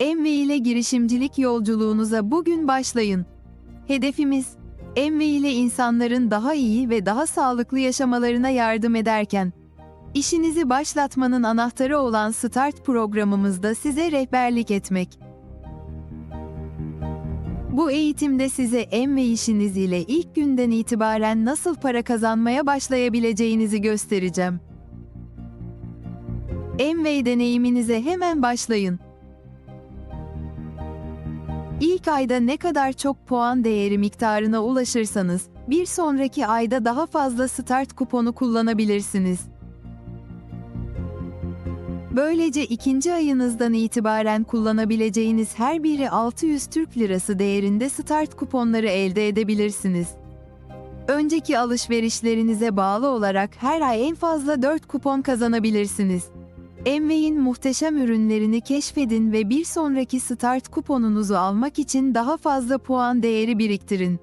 Enve ile girişimcilik yolculuğunuza bugün başlayın. Hedefimiz, Enve ile insanların daha iyi ve daha sağlıklı yaşamalarına yardım ederken, işinizi başlatmanın anahtarı olan Start programımızda size rehberlik etmek. Bu eğitimde size Enve işiniz ile ilk günden itibaren nasıl para kazanmaya başlayabileceğinizi göstereceğim. Enve deneyiminize hemen başlayın. İlk ayda ne kadar çok puan değeri miktarına ulaşırsanız, bir sonraki ayda daha fazla start kuponu kullanabilirsiniz. Böylece ikinci ayınızdan itibaren kullanabileceğiniz her biri 600 Türk Lirası değerinde start kuponları elde edebilirsiniz. Önceki alışverişlerinize bağlı olarak her ay en fazla 4 kupon kazanabilirsiniz. Envey'in muhteşem ürünlerini keşfedin ve bir sonraki start kuponunuzu almak için daha fazla puan değeri biriktirin.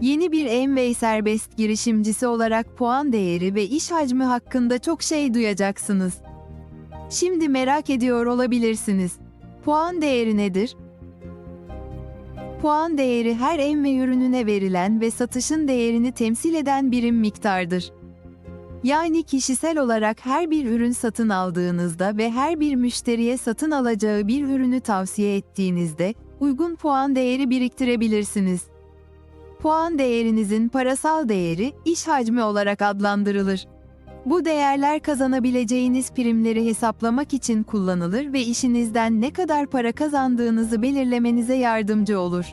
Yeni bir Envey serbest girişimcisi olarak puan değeri ve iş hacmi hakkında çok şey duyacaksınız. Şimdi merak ediyor olabilirsiniz. Puan değeri nedir? Puan değeri her Envey ürününe verilen ve satışın değerini temsil eden birim miktardır. Yani kişisel olarak her bir ürün satın aldığınızda ve her bir müşteriye satın alacağı bir ürünü tavsiye ettiğinizde uygun puan değeri biriktirebilirsiniz. Puan değerinizin parasal değeri iş hacmi olarak adlandırılır. Bu değerler kazanabileceğiniz primleri hesaplamak için kullanılır ve işinizden ne kadar para kazandığınızı belirlemenize yardımcı olur.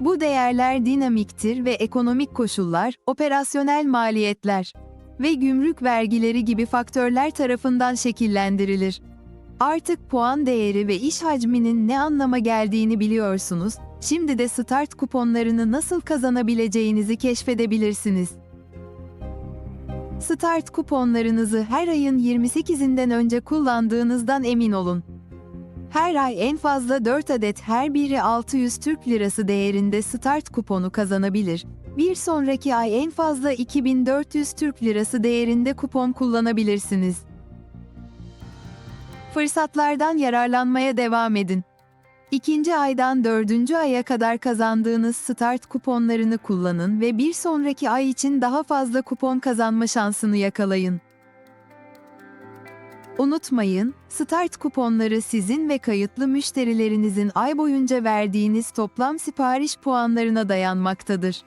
Bu değerler dinamiktir ve ekonomik koşullar, operasyonel maliyetler ve gümrük vergileri gibi faktörler tarafından şekillendirilir. Artık puan değeri ve iş hacminin ne anlama geldiğini biliyorsunuz. Şimdi de start kuponlarını nasıl kazanabileceğinizi keşfedebilirsiniz. Start kuponlarınızı her ayın 28'inden önce kullandığınızdan emin olun. Her ay en fazla 4 adet her biri 600 Türk Lirası değerinde start kuponu kazanabilir. Bir sonraki ay en fazla 2400 Türk Lirası değerinde kupon kullanabilirsiniz. Fırsatlardan yararlanmaya devam edin. İkinci aydan dördüncü aya kadar kazandığınız start kuponlarını kullanın ve bir sonraki ay için daha fazla kupon kazanma şansını yakalayın. Unutmayın, Start kuponları sizin ve kayıtlı müşterilerinizin ay boyunca verdiğiniz toplam sipariş puanlarına dayanmaktadır.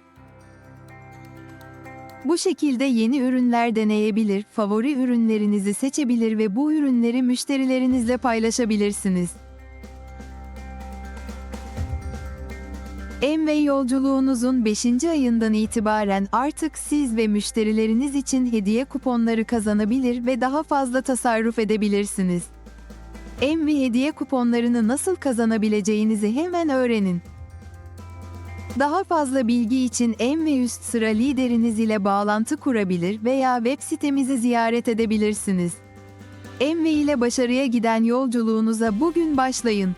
Bu şekilde yeni ürünler deneyebilir, favori ürünlerinizi seçebilir ve bu ürünleri müşterilerinizle paylaşabilirsiniz. Envey yolculuğunuzun 5. ayından itibaren artık siz ve müşterileriniz için hediye kuponları kazanabilir ve daha fazla tasarruf edebilirsiniz. Envey hediye kuponlarını nasıl kazanabileceğinizi hemen öğrenin. Daha fazla bilgi için Envey üst sıra lideriniz ile bağlantı kurabilir veya web sitemizi ziyaret edebilirsiniz. Envey ile başarıya giden yolculuğunuza bugün başlayın.